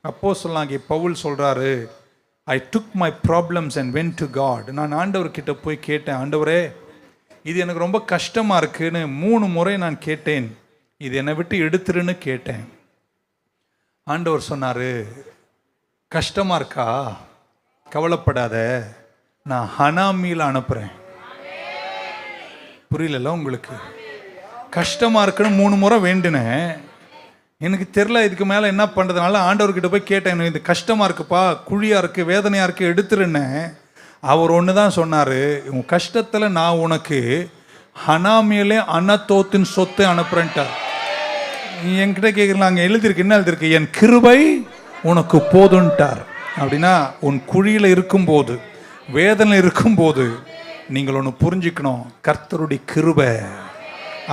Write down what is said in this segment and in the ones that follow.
அப்போ சொல்லாங்க பவுல் சொல்கிறாரு I took my problems and went to God நான் ஆண்டவர்கிட்ட போய் கேட்டேன் ஆண்டவரே இது எனக்கு ரொம்ப கஷ்டமாக இருக்குன்னு மூணு முறை நான் கேட்டேன். இது என்னை விட்டு எடுத்துருன்னு கேட்டேன். ஆண்டவர் சொன்னார் கஷ்டமாக இருக்கா? கவலைப்படாத. நான் ஹனாமியில் அனுப்புகிறேன் புரியலல்ல உங்களுக்கு? கஷ்டமாக இருக்குன்னு மூணு முறை வேண்டினேன். எனக்கு தெரில இதுக்கு மேலே என்ன பண்ணுறதுனால ஆண்டவர்கிட்ட போய் கேட்டேன் எனக்கு இது கஷ்டமாக இருக்குப்பா குழியாக இருக்குது வேதனையாக இருக்குது எடுத்துருன்னேன் அவர் ஒன்று தான் சொன்னார் உன் கஷ்டத்தில் நான் உனக்கு ஹனாமியிலே அனத்தோத்தின் சொத்து அனுப்புறேன்ட்டார். நீ என்கிட்ட கேட்குறீங்களா அங்கே எழுதியிருக்கு என்ன எழுதிருக்கு என் கிருபை உனக்கு போதுன்ட்டார். அப்படின்னா உன் குழியில் இருக்கும்போது வேதனை இருக்கும்போது நீங்கள் ஒன்று புரிஞ்சுக்கணும் கர்த்தருடைய கிருபை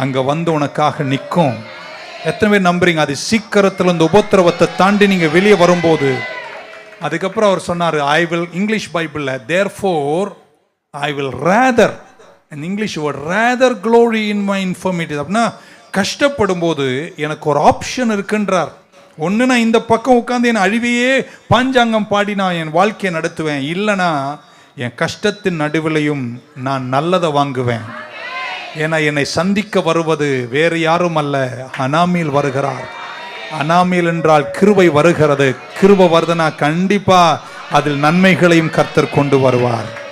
அங்கே வந்து உனக்காக நிற்கும். எத்தனை பேர் நம்புறீங்க? அது சீக்கிரத்தில் இந்த உபத்திரவத்தை தாண்டி நீங்கள் வெளியே வரும்போது. அதுக்கப்புறம் அவர் சொன்னார் ஐ வில் இங்கிலீஷ் பைபிளில் therefore I will rather English word rather glory in my informative அப்படின்னா கஷ்டப்படும் போது எனக்கு ஒரு ஆப்ஷன் இருக்குன்றார். ஒன்று நான் இந்த பக்கம் உட்காந்து என் அழிவையே பாஞ்சாங்கம் பாடி நான் என் வாழ்க்கையை நடத்துவேன். இல்லைனா என் கஷ்டத்தின் நடுவிலையும் நான் நல்லதை வாங்குவேன். ஏன்னா என்னை சந்திக்க வருவது வேறு யாரும் அல்ல அனாமில் வருகிறார். அனாமில் என்றால் கிருபை வருகிறது. கிருபை வருதுன்னா கண்டிப்பா அதில் நன்மைகளையும் கர்த்தர் கொண்டு வருவார்.